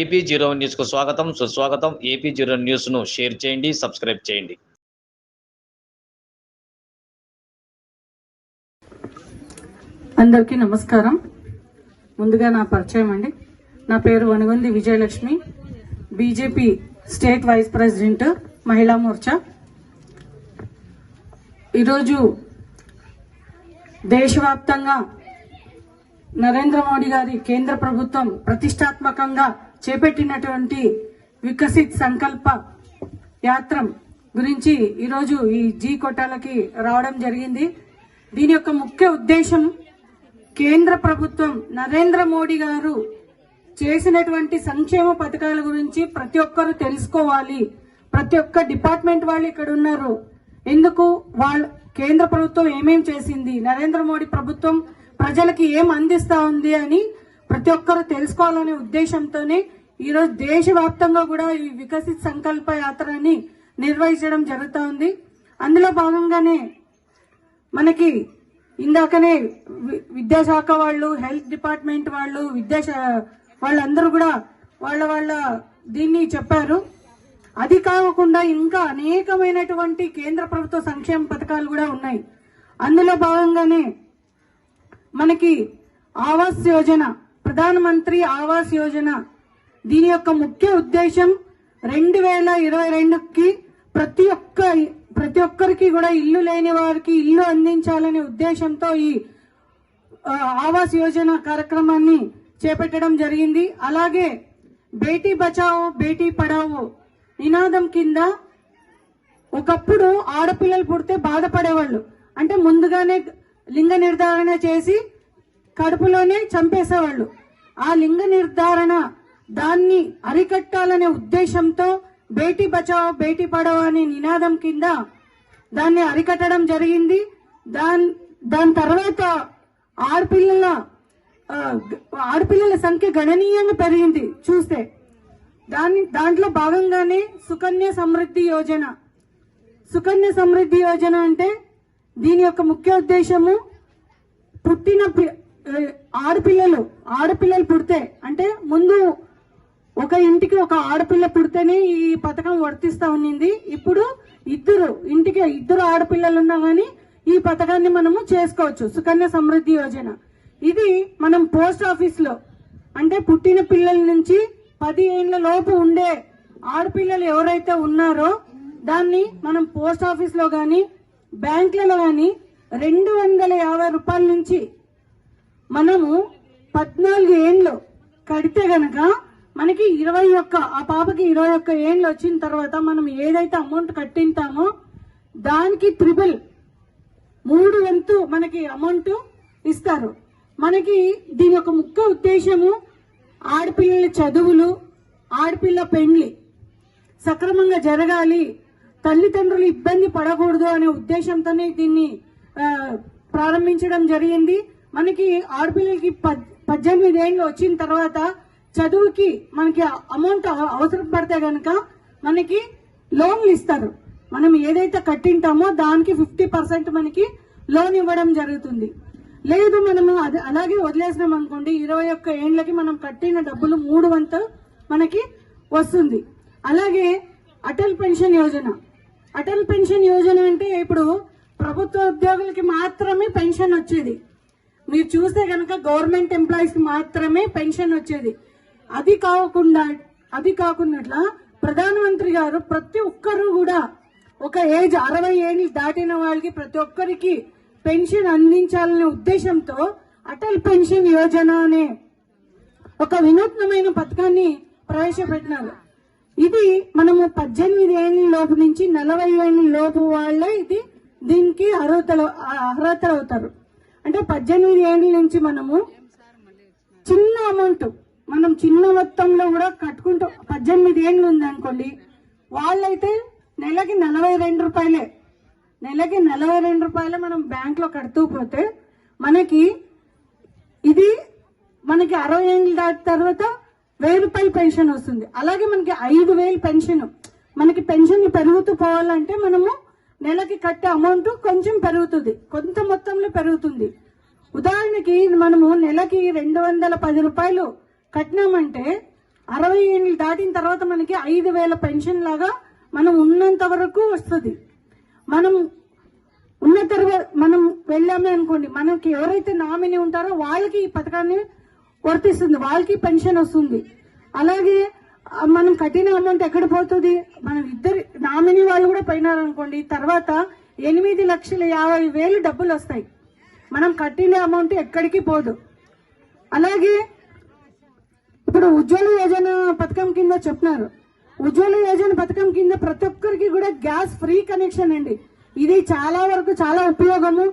AP zero న్యూస్కు స్వాగతం. సుస్వాగతం. ఏపీ జీరో న్యూస్ను షేర్ చేయండి సబ్స్క్రైబ్ చేయండి. అందరికీ నమస్కారం. ముందుగా నా పరిచయం అండి. నా పేరు Vanagondi Vijayalakshmi. BJP state vice president Mahila Morcha. ఈరోజు దేశవ్యాప్తంగా నరేంద్ర మోడీ గారి కేంద్ర ప్రభుత్వం ప్రతిష్టాత్మకంగా చేపట్టినటువంటి వికసిత్ సంకల్ప యాత్ర గురించి ఈరోజు ఈ జీ కొట్టాలకి రావడం జరిగింది. దీని యొక్క ముఖ్య ఉద్దేశం కేంద్ర ప్రభుత్వం నరేంద్ర మోడీ గారు చేసినటువంటి సంక్షేమ పథకాల గురించి ప్రతి ఒక్కరు తెలుసుకోవాలి. ప్రతి ఒక్క డిపార్ట్మెంట్ వాళ్ళు ఇక్కడ ఉన్నారు. ఎందుకు? వాళ్ళ కేంద్ర ప్రభుత్వం ఏమేం చేసింది? నరేంద్ర మోడీ ప్రభుత్వం ప్రజలకి ఏం అందిస్తా ఉంది అని ప్రతి ఒక్కరు తెలుసుకోవాలనే ఉద్దేశంతోనే ఈరోజు దేశవ్యాప్తంగా కూడా ఈ వికసిత్ సంకల్ప యాత్రని నిర్వహించడం జరుగుతూ ఉంది అందులో భాగంగానే మనకి ఇందాకనే వి- విద్యాశాఖ వాళ్ళు హెల్త్ డిపార్ట్మెంట్ వాళ్ళు విద్యాశా వాళ్ళందరూ కూడా వాళ్ళ వాళ్ళ దీన్ని చెప్పారు. అది కాకుండా ఇంకా అనేకమైనటువంటి కేంద్ర ప్రభుత్వ సంక్షేమ పథకాలు కూడా ఉన్నాయి. అందులో భాగంగానే మనకి ఆవాస్ యోజన ప్రధానమంత్రి ఆవాస్ యోజన. దీని యొక్క ముఖ్య ఉద్దేశం రెండు వేల ఇరవై రెండుకి ప్రతి ఒక్క ప్రతి ఒక్కరికి కూడా ఇల్లు లేని వారికి ఇల్లు అందించాలనే ఉద్దేశంతో ఈ ఆవాస్ యోజన కార్యక్రమాన్ని చేపట్టడం జరిగింది. అలాగే బేటీ బచావో బేటీ పడావో నినాదం కింద ఒకప్పుడు ఆడపిల్లలు పుడితే బాధపడేవాళ్ళు. అంటే ముందుగానే లింగ నిర్ధారణ చేసి కడుపులోనే చంపేసేవాళ్ళు. ఆ లింగ నిర్ధారణ దాన్ని అరికట్టాలనే ఉద్దేశంతో బేటీ బచావో బేటీ పడావో అనే నినాదం కింద దాన్ని అరికట్టడం జరిగింది. దాని దాని తర్వాత ఆడపిల్లల ఆడపిల్లల సంఖ్య గణనీయంగా పెరిగింది చూస్తే. దాని దాంట్లో భాగంగానే సుకన్య సమృద్ధి యోజన. సుకన్య సమృద్ధి యోజన అంటే దీని యొక్క ముఖ్య ఉద్దేశము పుట్టిన ఆడపిల్లలు ఆడపిల్లలు పుడితే అంటే ముందు ఒక ఇంటికి ఒక ఆడపిల్ల పుడితేనే ఈ పథకం వర్తిస్తా ఉన్నింది. ఇప్పుడు ఇద్దరు ఇంటికి ఇద్దరు ఆడపిల్లలు ఉన్నా గానీ ఈ పథకాన్ని మనము చేసుకోవచ్చు. సుకన్య సమృద్ధి యోజన. ఇది మనం పోస్ట్ ఆఫీస్లో అంటే పుట్టిన పిల్లల నుంచి పది ఏళ్ళ లోపు ఉండే ఆడపిల్లలు ఎవరైతే ఉన్నారో దాన్ని మనం పోస్ట్ ఆఫీస్లో గాని బ్యాంకులలో గాని రెండు వందల యాభై రూపాయల నుంచి మనము పద్నాలుగు ఏండ్లు కడితే గనక మనకి ఇరవై ఒక్క ఆ పాపకి ఇరవై ఒక్క ఏండ్లు వచ్చిన తర్వాత మనం ఏదైతే అమౌంట్ కట్టింటామో దానికి త్రిబుల్ మూడు వంతు మనకి అమౌంట్ ఇస్తారు. మనకి దీని యొక్క ముఖ్య ఉద్దేశము ఆడపిల్లల చదువులు ఆడపిల్ల పెండ్లి సక్రమంగా జరగాలి తల్లిదండ్రులు ఇబ్బంది పడకూడదు అనే ఉద్దేశంతోనే దీన్ని ప్రారంభించడం జరిగింది. మనకి ఆడపిల్లలకి పద్- పద్దెనిమిది ఏళ్ళు వచ్చిన తర్వాత చదువుకి మనకి అమౌంట్ అవసరం పడితే గనక మనకి లోన్లు ఇస్తారు. మనం ఏదైతే కట్టింటామో దానికి ఫిఫ్టీ పర్సెంట్ మనకి లోన్ ఇవ్వడం జరుగుతుంది. లేదు మనము అది అలాగే వదిలేసినాం అనుకోండి ఇరవై ఒక్క ఏండ్లకి మనం కట్టిన డబ్బులు మూడు వంతు మనకి వస్తుంది. అలాగే అటల్ పెన్షన్ యోజన. అటల్ పెన్షన్ యోజన అంటే ఇప్పుడు ప్రభుత్వ ఉద్యోగులకి మాత్రమే పెన్షన్ వచ్చేది. మీరు చూస్తే కనుక గవర్నమెంట్ ఎంప్లాయీస్కి మాత్రమే పెన్షన్ వచ్చేది. అది కాకుండా అది కాకుండా ప్రధానమంత్రి గారు ప్రతి ఒక్కరు కూడా ఒక ఏజ్ అరవై ఏళ్ళు దాటిన వాళ్ళకి ప్రతి ఒక్కరికి పెన్షన్ అందించాలనే ఉద్దేశంతో అటల్ పెన్షన్ యోజన అనే ఒక వినూత్నమైన పథకాన్ని ప్రవేశపెట్టినారు. ఇది మనము పద్దెనిమిది ఏళ్ళ లోపు నుంచి నలభై ఏళ్ళ లోపు వాళ్ళే ఇది దీనికి అర్హతలు అర్హతలు అవుతారు అంటే పద్దెనిమిది ఏళ్ళ నుంచి మనము చిన్న అమౌంట్ మనం చిన్న మొత్తంలో కూడా కట్టుకుంటూ పద్దెనిమిది ఏళ్ళు ఉందనుకోండి వాళ్ళైతే నెలకి నలభై రెండు రూపాయలే. నెలకి నలభై రెండు రూపాయలే మనం బ్యాంక్లో కడుతూ పోతే మనకి ఇది మనకి అరవై ఏళ్ళు దాటిన తర్వాత వెయ్యి రూపాయలు పెన్షన్ వస్తుంది. అలాగే మనకి ఐదు వేలు పెన్షన్. మనకి పెన్షన్ పెరుగుతూ పోవాలంటే మనము నెలకి కట్టే అమౌంట్ కొంచెం పెరుగుతుంది. కొంత మొత్తంలో పెరుగుతుంది. ఉదాహరణకి మనము నెలకి రెండు వందల పది రూపాయలు కట్టినామంటే అరవై ఏళ్ళు దాటిన తర్వాత మనకి ఐదు వేల పెన్షన్ లాగా మనం ఉన్నంత వరకు వస్తుంది. మనం ఉన్న తర్వాత మనం వెళ్ళామే అనుకోండి మనకి ఎవరైతే నామినీ ఉంటారో వాళ్ళకి ఈ పథకాన్ని వర్తిస్తుంది వాళ్ళకి పెన్షన్ వస్తుంది. అలాగే మనం కట్టిన అమౌంట్ ఎక్కడ పోతుంది? మనం ఇద్దరు నామినీ వాళ్ళు కూడా పోయినారనుకోండి తర్వాత ఎనిమిది లక్షల యాభై వేలు డబ్బులు వస్తాయి. మనం కట్టిన అమౌంట్ ఎక్కడికి పోదు. అలాగే ఇప్పుడు ఉజ్వల యోజన పథకం కింద చెప్తున్నారు. ఉజ్వల యోజన పథకం కింద ప్రతి ఒక్కరికి కూడా గ్యాస్ ఫ్రీ కనెక్షన్ అండి. ఇది చాలా వరకు చాలా ఉపయోగము.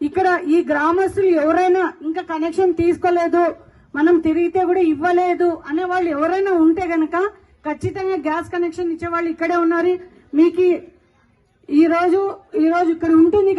ఇక్కడ ఈ గ్రామస్తులు ఎవరైనా ఇంకా కనెక్షన్ తీసుకోలేదు. మనం తిరిగితే కూడా ఇవ్వలేదు అనే వాళ్ళు ఎవరైనా ఉంటే గనక ఖచ్చితంగా గ్యాస్ కనెక్షన్ ఇచ్చే వాళ్ళు ఇక్కడే ఉన్నారు. మీకు ఈ రోజు ఈ రోజు ఇక్కడ ఉంటుంది